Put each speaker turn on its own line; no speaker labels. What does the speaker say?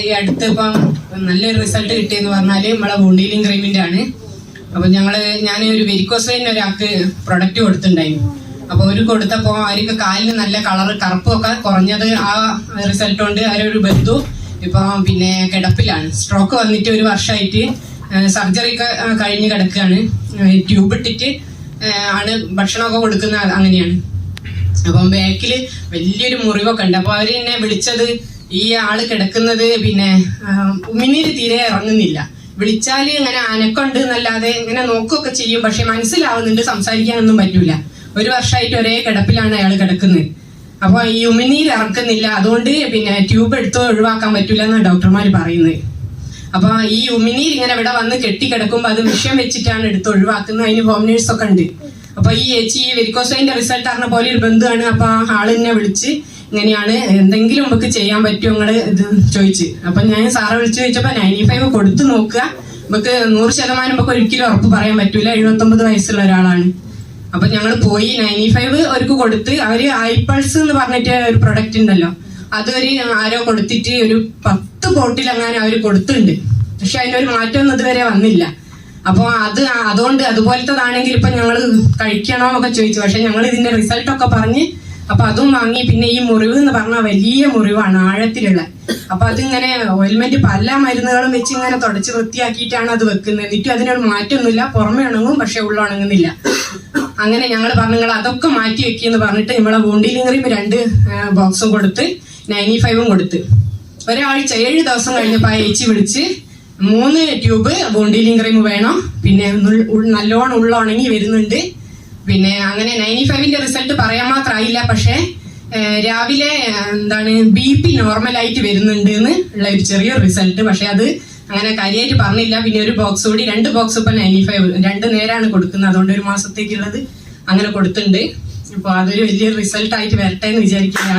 ഈ അടുത്ത് ഇപ്പം നല്ലൊരു റിസൾട്ട് കിട്ടിയെന്ന് പറഞ്ഞാൽ നമ്മളെ വൂണ്ടീലിംഗ് ക്രീമിന്റെ ആണ്. അപ്പൊ ഞങ്ങൾ ഞാൻ ഒരു വെരിക്കോസൈൻ ഒരാൾക്ക് പ്രൊഡക്റ്റ് കൊടുത്തിട്ടുണ്ടായിരുന്നു. അപ്പൊ ഒരു കൊടുത്തപ്പോ അവർക്ക് കാലിന് നല്ല കളർ കറുപ്പൊക്കെ കുറഞ്ഞത് ആ റിസൾട്ട് കൊണ്ട് അവരൊരു ബന്ധു. ഇപ്പൊ പിന്നെ കിടപ്പിലാണ്. സ്ട്രോക്ക് വന്നിട്ട് ഒരു വർഷമായിട്ട് സർജറി കഴിഞ്ഞ് കിടക്കുകയാണ് ട്യൂബ് ഇട്ടിട്ട് ആണ് ഭക്ഷണമൊക്കെ കൊടുക്കുന്ന അങ്ങനെയാണ്. അപ്പം ബാക്കിൽ വലിയൊരു മുറിവൊക്കെ ഉണ്ട്. അപ്പൊ അവർ എന്നെ വിളിച്ചത് ഈ ആൾ കിടക്കുന്നത് പിന്നെ ഉമിനീര് തീരെ ഇറങ്ങുന്നില്ല. വിളിച്ചാൽ ഇങ്ങനെ അനക്കുണ്ട് എന്നല്ലാതെ ഇങ്ങനെ നോക്കുകയൊക്കെ ചെയ്യും. പക്ഷെ മനസ്സിലാവുന്നുണ്ട് സംസാരിക്കാനൊന്നും പറ്റൂല. ഒരു വർഷമായിട്ട് ഒരേ കിടപ്പിലാണ് അയാൾ കിടക്കുന്നത്. അപ്പൊ ഈ ഉമിനീര് ഇറക്കുന്നില്ല. അതുകൊണ്ട് പിന്നെ ട്യൂബ് എടുത്ത് ഒഴിവാക്കാൻ പറ്റൂല എന്നാണ് ഡോക്ടർമാർ പറയുന്നത്. അപ്പൊ ഈ ഉമിനീർ ഇങ്ങനെ ഇവിടെ വന്ന് കെട്ടിക്കിടക്കുമ്പോ അത് വിഷയം വെച്ചിട്ടാണ് എടുത്ത് ഒഴിവാക്കുന്നത്. അതിന് ഹോം നേഴ്സ് ഒക്കെ ഉണ്ട്. അപ്പൊ ഈ ചേച്ചി വെരിക്കോസൈന്റെ റിസൾട്ട് അറിഞ്ഞ പോലെ ഒരു ബന്ധുവാണ്. അപ്പൊ ആളിനെ വിളിച്ച് ഇങ്ങനെയാണ് എന്തെങ്കിലും നമുക്ക് ചെയ്യാൻ പറ്റുമോ നിങ്ങൾ? ഇത് ചോദിച്ച്. അപ്പൊ ഞാൻ സാറെ വിളിച്ചു ചോദിച്ചപ്പോ നയന്റി ഫൈവ് കൊടുത്തു നോക്കുക. നമുക്ക് നൂറ് ശതമാനം നമുക്ക് ഒരിക്കലും ഉറപ്പ് പറയാൻ പറ്റൂല. എഴുപത്തൊമ്പത് വയസ്സുള്ള ഒരാളാണ്. അപ്പൊ ഞങ്ങൾ പോയി നയന്റി ഫൈവ് അവർക്ക് കൊടുത്ത് അവർ ഐപ്പൾസ് എന്ന് പറഞ്ഞിട്ട് ഒരു പ്രൊഡക്റ്റ് ഉണ്ടല്ലോ. അതൊരു ആരോ കൊടുത്തിട്ട് ഒരു പത്ത് ബോട്ടിൽ അങ്ങനെ അവർ കൊടുത്തിട്ടുണ്ട്. പക്ഷെ അതിനൊരു മാറ്റമൊന്നും ഇതുവരെ വന്നില്ല. അപ്പോൾ അത് അതുകൊണ്ട് അതുപോലത്തതാണെങ്കിൽ ഇപ്പൊ ഞങ്ങൾ കഴിക്കണോ എന്നൊക്കെ ചോദിച്ചു. പക്ഷെ ഞങ്ങൾ ഇതിന്റെ റിസൾട്ടൊക്കെ പറഞ്ഞ് അപ്പൊ അതും വാങ്ങി. പിന്നെ ഈ മുറിവ് എന്ന് പറഞ്ഞാൽ വലിയ മുറിവാണ് ആഴത്തിലുള്ള. അപ്പൊ അതിങ്ങനെ ഓയിൽമെന്റ് പല മരുന്നുകളും വെച്ച് ഇങ്ങനെ തുടച്ച് വൃത്തിയാക്കിയിട്ടാണ് അത് വെക്കുന്നത്. എന്നിട്ടും അതിനൊരു മാറ്റമൊന്നുമില്ല പുറമെ ഉണങ്ങും പക്ഷെ ഉള്ളുണങ്ങുന്നില്ല അങ്ങനെ ഞങ്ങൾ പറഞ്ഞു നിങ്ങൾ അതൊക്കെ മാറ്റി വെക്കിയെന്ന് പറഞ്ഞിട്ട് നമ്മളെ വൂണ്ടിലിംഗ് ക്രീം രണ്ട് ബോക്സും കൊടുത്ത് നയന്റി ഫൈവും കൊടുത്ത്. ഒരാഴ്ച ഏഴ് ദിവസം കഴിഞ്ഞപ്പോൾ ആ ഏച്ചി വിളിച്ച് മൂന്ന് ട്യൂബ് വൂണ്ടിലിംഗ് ക്രീം വേണം. പിന്നെ നല്ലോണം ഉള്ളുണങ്ങി വരുന്നുണ്ട്. പിന്നെ അങ്ങനെ നയന്റി ഫൈവിന്റെ റിസൾട്ട് പറയാൻ മാത്രമായില്ല പക്ഷേ രാവിലെ എന്താണ് ബി പി നോർമലായിട്ട് വരുന്നുണ്ട് എന്ന് ഉള്ള ഒരു ചെറിയ റിസൾട്ട്. പക്ഷെ അത് അങ്ങനെ കാര്യമായിട്ട് പറഞ്ഞില്ല. പിന്നെ ഒരു ബോക്സ് കൂടി രണ്ട് ബോക്സ് ഇപ്പം നയന്റി ഫൈവ് രണ്ട് നേരാണ് കൊടുക്കുന്നത്. അതുകൊണ്ട് ഒരു മാസത്തേക്കുള്ളത് അങ്ങനെ കൊടുത്തിട്ടുണ്ട്. അപ്പോൾ അതൊരു വലിയ റിസൾട്ട് ആയിട്ട് വരട്ടെ എന്ന് വിചാരിക്കുന്നു.